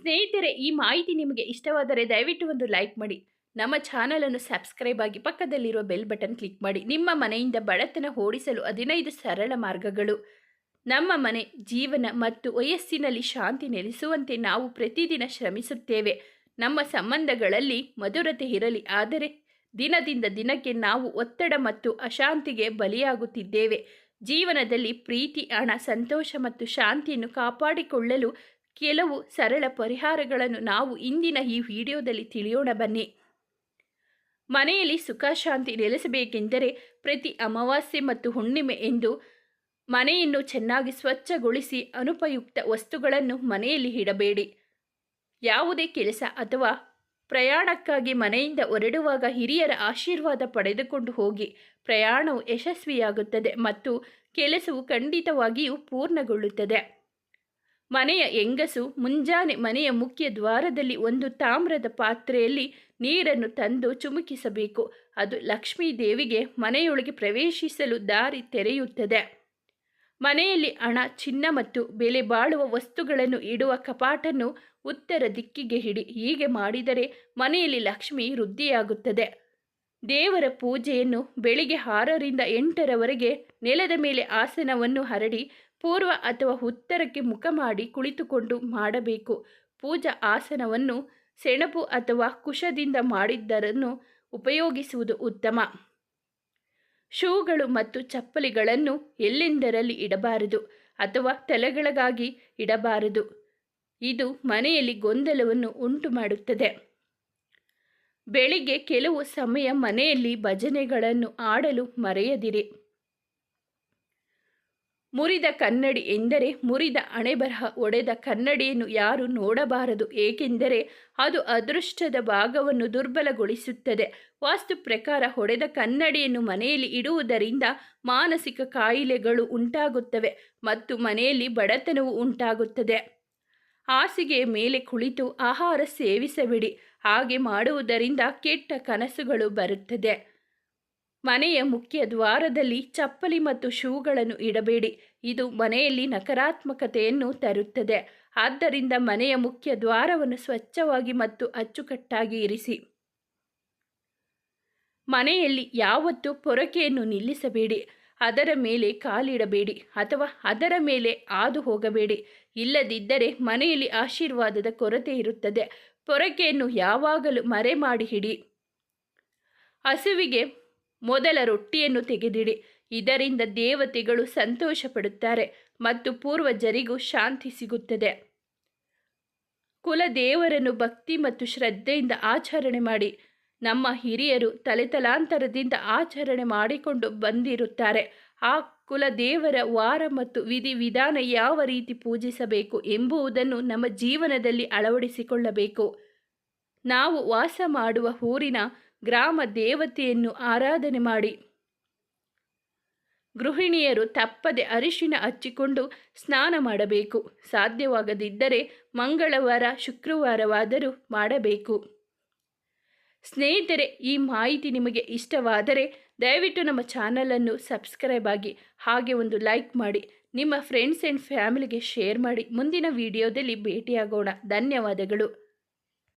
ಸ್ನೇಹಿತರೆ, ಈ ಮಾಹಿತಿ ನಿಮಗೆ ಇಷ್ಟವಾದರೆ ದಯವಿಟ್ಟು ಒಂದು ಲೈಕ್ ಮಾಡಿ. ನಮ್ಮ ಚಾನಲನ್ನು ಸಬ್ಸ್ಕ್ರೈಬ್ ಆಗಿ ಪಕ್ಕದಲ್ಲಿರುವ ಬೆಲ್ ಬಟನ್ ಕ್ಲಿಕ್ ಮಾಡಿ. ನಿಮ್ಮ ಮನೆಯಿಂದ ಬಡತನ ಓಡಿಸಲು ಹದಿನೈದು ಸರಳ ಮಾರ್ಗಗಳು. ನಮ್ಮ ಮನೆ ಜೀವನ ಮತ್ತು ವಯಸ್ಸಿನಲ್ಲಿ ಶಾಂತಿ ನೆಲೆಸುವಂತೆ ನಾವು ಪ್ರತಿದಿನ ಶ್ರಮಿಸುತ್ತೇವೆ. ನಮ್ಮ ಸಂಬಂಧಗಳಲ್ಲಿ ಮಧುರತೆ ಇರಲಿ, ಆದರೆ ದಿನದಿಂದ ದಿನಕ್ಕೆ ನಾವು ಒತ್ತಡ ಮತ್ತು ಅಶಾಂತಿಗೆ ಬಲಿಯಾಗುತ್ತಿದ್ದೇವೆ. ಜೀವನದಲ್ಲಿ ಪ್ರೀತಿ, ಹಣ, ಸಂತೋಷ ಮತ್ತು ಶಾಂತಿಯನ್ನು ಕಾಪಾಡಿಕೊಳ್ಳಲು ಕೆಲವು ಸರಳ ಪರಿಹಾರಗಳನ್ನು ನಾವು ಇಂದಿನ ಈ ವಿಡಿಯೋದಲ್ಲಿ ತಿಳಿಯೋಣ ಬನ್ನಿ. ಮನೆಯಲ್ಲಿ ಸುಖ ಶಾಂತಿ ನೆಲೆಸಬೇಕೆಂದರೆ ಪ್ರತಿ ಅಮಾವಾಸ್ಯೆ ಮತ್ತು ಹುಣ್ಣಿಮೆ ಎಂದು ಮನೆಯನ್ನು ಚೆನ್ನಾಗಿ ಸ್ವಚ್ಛಗೊಳಿಸಿ ಅನುಪಯುಕ್ತ ವಸ್ತುಗಳನ್ನು ಮನೆಯಲ್ಲಿ ಇಡಬೇಡಿ. ಯಾವುದೇ ಕೆಲಸ ಅಥವಾ ಪ್ರಯಾಣಕ್ಕಾಗಿ ಮನೆಯಿಂದ ಹೊರಡುವಾಗ ಹಿರಿಯರ ಆಶೀರ್ವಾದ ಪಡೆದುಕೊಂಡು ಹೋಗಿ ಪ್ರಯಾಣವು ಯಶಸ್ವಿಯಾಗುತ್ತದೆ ಮತ್ತು ಕೆಲಸವು ಖಂಡಿತವಾಗಿಯೂ ಪೂರ್ಣಗೊಳ್ಳುತ್ತದೆ. ಮನೆಯ ಹೆಂಗಸು ಮುಂಜಾನೆ ಮನೆಯ ಮುಖ್ಯ ದ್ವಾರದಲ್ಲಿ ಒಂದು ತಾಮ್ರದ ಪಾತ್ರೆಯಲ್ಲಿ ನೀರನ್ನು ತಂದು ಚುಮುಕಿಸಬೇಕು. ಅದು ಲಕ್ಷ್ಮೀ ದೇವಿಗೆ ಮನೆಯೊಳಗೆ ಪ್ರವೇಶಿಸಲು ದಾರಿ ತೆರೆಯುತ್ತದೆ. ಮನೆಯಲ್ಲಿ ಹಣ, ಚಿನ್ನ ಮತ್ತು ಬೆಲೆ ಬಾಳುವ ವಸ್ತುಗಳನ್ನು ಇಡುವ ಕಪಾಟನ್ನು ಉತ್ತರ ದಿಕ್ಕಿಗೆ ಹಿಡಿ ಹೀಗೆ ಮಾಡಿದರೆ ಮನೆಯಲ್ಲಿ ಲಕ್ಷ್ಮಿ ವೃದ್ಧಿಯಾಗುತ್ತದೆ. ದೇವರ ಪೂಜೆಯನ್ನು ಬೆಳಿಗ್ಗೆ ಆರರಿಂದ ಎಂಟರವರೆಗೆ ನೆಲದ ಮೇಲೆ ಆಸನವನ್ನು ಹರಡಿ ಪೂರ್ವ ಅಥವಾ ಉತ್ತರಕ್ಕೆ ಮುಖ ಮಾಡಿ ಕುಳಿತುಕೊಂಡು ಮಾಡಬೇಕು. ಪೂಜಾ ಆಸನವನ್ನು ಸೆಣಬು ಅಥವಾ ಕುಶದಿಂದ ಮಾಡಿದ್ದರನ್ನು ಉಪಯೋಗಿಸುವುದು ಉತ್ತಮ. ಶೂಗಳು ಮತ್ತು ಚಪ್ಪಲಿಗಳನ್ನು ಎಲ್ಲೆಂದರಲ್ಲಿ ಇಡಬಾರದು ಅಥವಾ ತಲೆಗಳಿಗಾಗಿ ಇಡಬಾರದು. ಇದು ಮನೆಯಲ್ಲಿ ಗೊಂದಲವನ್ನು ಉಂಟು ಮಾಡುತ್ತದೆ ಬೆಳಿಗ್ಗೆ ಕೆಲವು ಸಮಯ ಮನೆಯಲ್ಲಿ ಭಜನೆಗಳನ್ನು ಆಡಲು ಮರೆಯದಿರಿ. ಮುರಿದ ಕನ್ನಡಿ ಎಂದರೆ ಮುರಿದ ಅಣೆಬರಹ ಒಡೆದ ಕನ್ನಡಿಯನ್ನು ಯಾರು ನೋಡಬಾರದು, ಏಕೆಂದರೆ ಅದು ಅದೃಷ್ಟದ ಭಾಗವನ್ನು ದುರ್ಬಲಗೊಳಿಸುತ್ತದೆ. ವಾಸ್ತು ಪ್ರಕಾರ ಹೊಡೆದ ಕನ್ನಡಿಯನ್ನು ಮನೆಯಲ್ಲಿ ಇಡುವುದರಿಂದ ಮಾನಸಿಕ ಕಾಯಿಲೆಗಳು ಉಂಟಾಗುತ್ತವೆ ಮತ್ತು ಮನೆಯಲ್ಲಿ ಬಡತನವು ಉಂಟಾಗುತ್ತದೆ. ಹಾಸಿಗೆಯ ಮೇಲೆ ಕುಳಿತು ಆಹಾರ ಸೇವಿಸಬೇಡಿ, ಹಾಗೆ ಮಾಡುವುದರಿಂದ ಕೆಟ್ಟ ಕನಸುಗಳು ಬರುತ್ತದೆ. ಮನೆಯ ಮುಖ್ಯ ದ್ವಾರದಲ್ಲಿ ಚಪ್ಪಲಿ ಮತ್ತು ಶೂಗಳನ್ನು ಇಡಬೇಡಿ. ಇದು ಮನೆಯಲ್ಲಿ ನಕಾರಾತ್ಮಕತೆಯನ್ನು ತರುತ್ತದೆ. ಆದ್ದರಿಂದ ಮನೆಯ ಮುಖ್ಯ ದ್ವಾರವನ್ನು ಸ್ವಚ್ಛವಾಗಿ ಮತ್ತು ಅಚ್ಚುಕಟ್ಟಾಗಿ ಇರಿಸಿ. ಮನೆಯಲ್ಲಿ ಯಾವತ್ತೂ ಪೊರಕೆಯನ್ನು ನಿಲ್ಲಿಸಬೇಡಿ. ಅದರ ಮೇಲೆ ಕಾಲಿಡಬೇಡಿ ಅಥವಾ ಅದರ ಮೇಲೆ ಹಾದು ಹೋಗಬೇಡಿ. ಇಲ್ಲದಿದ್ದರೆ ಮನೆಯಲ್ಲಿ ಆಶೀರ್ವಾದದ ಕೊರತೆ ಇರುತ್ತದೆ. ಪೊರಕೆಯನ್ನು ಯಾವಾಗಲೂ ಮರೆ ಮಾಡಿ ಹಿಡಿ ಹಸುವಿಗೆ ಮೊದಲ ರೊಟ್ಟಿಯನ್ನು ತೆಗೆದಿಡಿ. ಇದರಿಂದ ದೇವತೆಗಳು ಸಂತೋಷ ಪಡುತ್ತಾರೆ ಮತ್ತು ಪೂರ್ವಜರಿಗೂ ಶಾಂತಿ ಸಿಗುತ್ತದೆ. ಕುಲದೇವರನ್ನು ಭಕ್ತಿ ಮತ್ತು ಶ್ರದ್ಧೆಯಿಂದ ಆಚರಣೆ ಮಾಡಿ. ನಮ್ಮ ಹಿರಿಯರು ತಲೆತಲಾಂತರದಿಂದ ಆಚರಣೆ ಮಾಡಿಕೊಂಡು ಬಂದಿರುತ್ತಾರೆ. ಆ ಕುಲದೇವರ ವಾರ ಮತ್ತು ವಿಧಿ ವಿಧಾನ ಯಾವ ರೀತಿ ಪೂಜಿಸಬೇಕು ಎಂಬುದನ್ನು ನಮ್ಮ ಜೀವನದಲ್ಲಿ ಅಳವಡಿಸಿಕೊಳ್ಳಬೇಕು. ನಾವು ವಾಸ ಮಾಡುವ ಊರಿನ ಗ್ರಾಮ ದೇವತೆಯನ್ನು ಆರಾಧನೆ ಮಾಡಿ. ಗೃಹಿಣಿಯರು ತಪ್ಪದೆ ಅರಿಶಿನ ಹಚ್ಚಿಕೊಂಡು ಸ್ನಾನ ಮಾಡಬೇಕು. ಸಾಧ್ಯವಾಗದಿದ್ದರೆ ಮಂಗಳವಾರ, ಶುಕ್ರವಾರವಾದರೂ ಮಾಡಬೇಕು. ಸ್ನೇಹಿತರೆ, ಈ ಮಾಹಿತಿ ನಿಮಗೆ ಇಷ್ಟವಾದರೆ ದಯವಿಟ್ಟು ನಮ್ಮ ಚಾನಲನ್ನು ಸಬ್ಸ್ಕ್ರೈಬ್ ಆಗಿ ಹಾಗೆ ಒಂದು ಲೈಕ್ ಮಾಡಿ, ನಿಮ್ಮ ಫ್ರೆಂಡ್ಸ್ ಆ್ಯಂಡ್ ಫ್ಯಾಮಿಲಿಗೆ ಶೇರ್ ಮಾಡಿ. ಮುಂದಿನ ವಿಡಿಯೋದಲ್ಲಿ ಭೇಟಿಯಾಗೋಣ. ಧನ್ಯವಾದಗಳು.